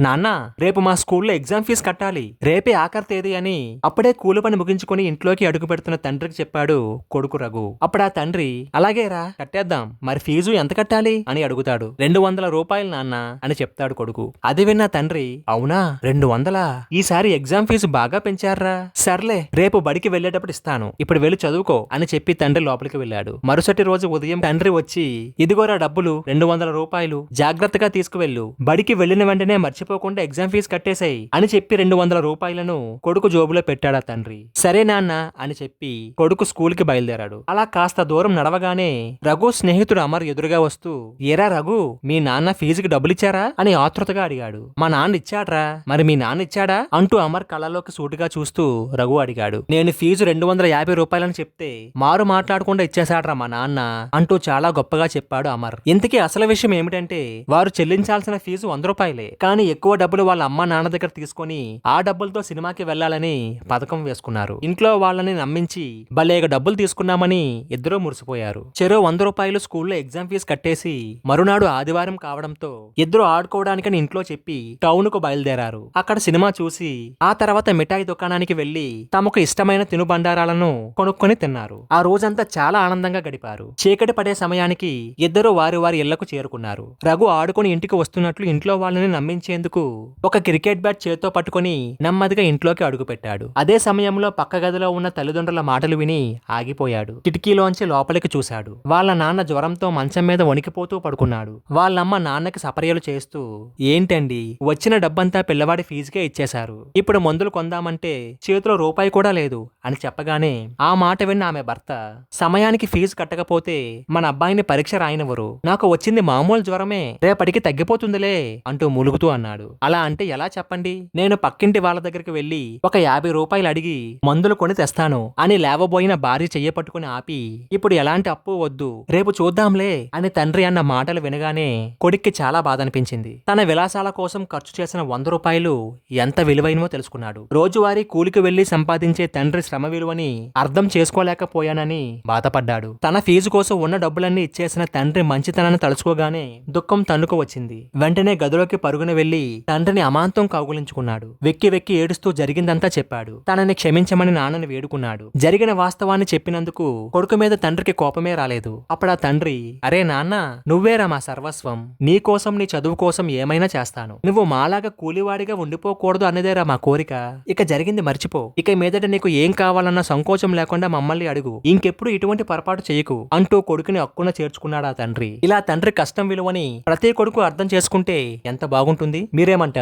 నాన్న రేపు మా స్కూల్లో ఎగ్జామ్ ఫీజు కట్టాలి. రేపే ఆఖరి తేదీ అని అప్పుడే కూలి పని ముగించుకుని ఇంట్లోకి అడుగు పెడుతున్న తండ్రికి చెప్పాడు కొడుకు రఘు. అప్పుడు ఆ తండ్రి అలాగేరా కట్టేద్దాం. మరి ఫీజు ఎంత కట్టాలి? అని అడుగుతాడు. రెండు వందల రూపాయలు నాన్న అని చెప్తాడు కొడుకు. అది విన్న తండ్రి అవునా? రెండు వందలా? ఈసారి ఎగ్జామ్ ఫీజు బాగా పెంచారా సర్లే రేపు బడికి వెళ్ళేటప్పుడు ఇస్తాను. ఇప్పుడు వెళ్ళి చదువుకో అని చెప్పి తండ్రి లోపలికి వెళ్ళాడు. మరుసటి రోజు ఉదయం తండ్రి వచ్చి ఇదిగోరా డబ్బులు రెండు వందల రూపాయలు జాగ్రత్తగా తీసుకువెళ్ళు. బడికి వెళ్ళిన వెంటనే మర్చిపోకుండా ఎగ్జామ్ ఫీజు కట్టేశాయి అని చెప్పి రెండు వందల రూపాయలను కొడుకు జోబులో పెట్టాడా తండ్రి. సరే నాన్న అని చెప్పి కొడుకు స్కూల్కి బయలుదేరాడు. అలా కాస్త దూరం నడవగానే రఘు స్నేహితుడు అమర్ ఎదురుగా వస్తూ ఏరా రఘు మీ నాన్న ఫీజుకి డబ్బులిచ్చారా? అని ఆతృతగా అడిగాడు. మా నాన్న ఇచ్చాడ్రా. మరి మీ నాన్న ఇచ్చాడా? అంటూ అమర్ కళ్ళలోకి సూటుగా చూస్తూ రఘు అడిగాడు. నేను ఫీజు రెండు వందల యాభై రూపాయలని చెప్తే మారు మాట్లాడకుండా ఇచ్చేశాడ్రా మా నాన్న అంటూ చాలా గొప్పగా చెప్పాడు అమర్. ఇంతకీ అసలు విషయం ఏమిటంటే వారు చెల్లించాల్సిన ఫీజు వంద రూపాయలే. కానీ ఎక్కువ డబ్బులు వాళ్ళ అమ్మ నాన్న దగ్గర తీసుకొని ఆ డబ్బులతో సినిమాకి వెళ్ళాలని పథకం వేసుకున్నారు. ఇంట్లో వాళ్ళని నమ్మించి భలేగ డబ్బులు తీసుకున్నామని ఇద్దరూ మురిసిపోయారు. చెరో వంద రూపాయలు స్కూల్లో ఎగ్జామ్ ఫీజు కట్టేసి మరునాడు ఆదివారం కావడంతో ఇద్దరు ఆడుకోవడానికని ఇంట్లో చెప్పి టౌన్కు బయలుదేరారు. అక్కడ సినిమా చూసి ఆ తర్వాత మిఠాయి దుకాణానికి వెళ్ళి తమకు ఇష్టమైన తినుబండారాలను కొనుక్కొని తిన్నారు. ఆ రోజంతా చాలా ఆనందంగా గడిపారు. చీకటి పడే సమయానికి ఇద్దరు వారి వారి ఇళ్ళకు చేరుకున్నారు. రఘు ఆడుకొని ఇంటికి వస్తున్నట్లు ఇంట్లో వాళ్ళని నమ్మించేందుకు ఒక క్రికెట్ బ్యాట్ చేతితో పట్టుకొని నెమ్మదిగా ఇంట్లోకి అడుగుపెట్టాడు. అదే సమయంలో పక్క గదిలో ఉన్న తల్లిదండ్రుల మాటలు విని ఆగిపోయాడు. కిటికీలోంచి లోపలికి చూశాడు. వాళ్ళ నాన్న జ్వరంతో మంచం మీద వణికిపోతూ పడుకున్నాడు. వాళ్ళమ్మ నాన్నకి సపర్యలు చేస్తూ ఏంటండి వచ్చిన డబ్బంతా పిల్లవాడి ఫీజుకే ఇచ్చేశారు. ఇప్పుడు మందులు కొందామంటే చేతిలో రూపాయి కూడా లేదు. అని చెప్పగానే ఆ మాట విన్న ఆమె భర్త సమయానికి ఫీజు కట్టకపోతే మన అబ్బాయిని పరీక్ష రాయనివ్వరు. నాకు వచ్చింది మామూలు జ్వరమే రేపటికి తగ్గిపోతుందిలే అంటూ ములుగుతూ అన్నాడు. అలా అంటే ఎలా చెప్పండి? నేను పక్కింటి వాళ్ళ దగ్గరికి వెళ్ళి ఒక యాభై రూపాయలు అడిగి మందులు కొని తెస్తాను అని లేవబోయిన భార్య చెయ్య పట్టుకుని ఆపి ఇప్పుడు ఎలాంటి అప్పు వద్దు రేపు చూద్దాంలే అని తండ్రి అన్న మాటలు వినగానే కొడుక్కి చాలా బాధ అనిపించింది తన విలాసాల కోసం ఖర్చు చేసిన వంద రూపాయలు ఎంత విలువైనవో తెలుసుకున్నాడు. రోజువారీ కూలికి వెళ్ళి సంపాదించే తండ్రి శ్రమ విలువని అర్థం చేసుకోలేకపోయానని బాధపడ్డాడు. తన ఫీజు కోసం ఉన్న డబ్బులన్నీ ఇచ్చేసిన తండ్రి మంచితనాన్ని తలుచుకోగానే దుఃఖం తన్నుకు వచ్చింది. వెంటనే గదిలోకి పరుగున వెళ్ళి తండ్రిని అమాంతం కౌగులించుకున్నాడు. వెక్కి వెక్కి ఏడుస్తూ జరిగిందంతా చెప్పాడు. తనని క్షమించమని నాన్నని వేడుకున్నాడు. జరిగిన వాస్తవాన్ని చెప్పినందుకు కొడుకు మీద తండ్రికి కోపమే రాలేదు. అప్పుడు ఆ తండ్రి అరే నాన్న నువ్వేరా మా సర్వస్వం? నీ కోసం నీ చదువు కోసం ఏమైనా చేస్తాను. నువ్వు మాలాగా కూలివాడిగా ఉండిపోకూడదు అనేదేరా మా కోరిక. ఇక జరిగింది మర్చిపో. ఇక మీదట నీకు ఏం కావాలన్న సంకోచం లేకుండా మమ్మల్ని అడుగు. ఇంకెప్పుడు ఇటువంటి పొరపాటు చేయకు. అంటూ కొడుకుని అక్కున చేర్చుకున్నాడు ఆ తండ్రి. ఇలా తండ్రి కష్టం విలువని ప్రతి కొడుకు అర్థం చేసుకుంటే ఎంత బాగుంటుంది? మీరేమంటారు?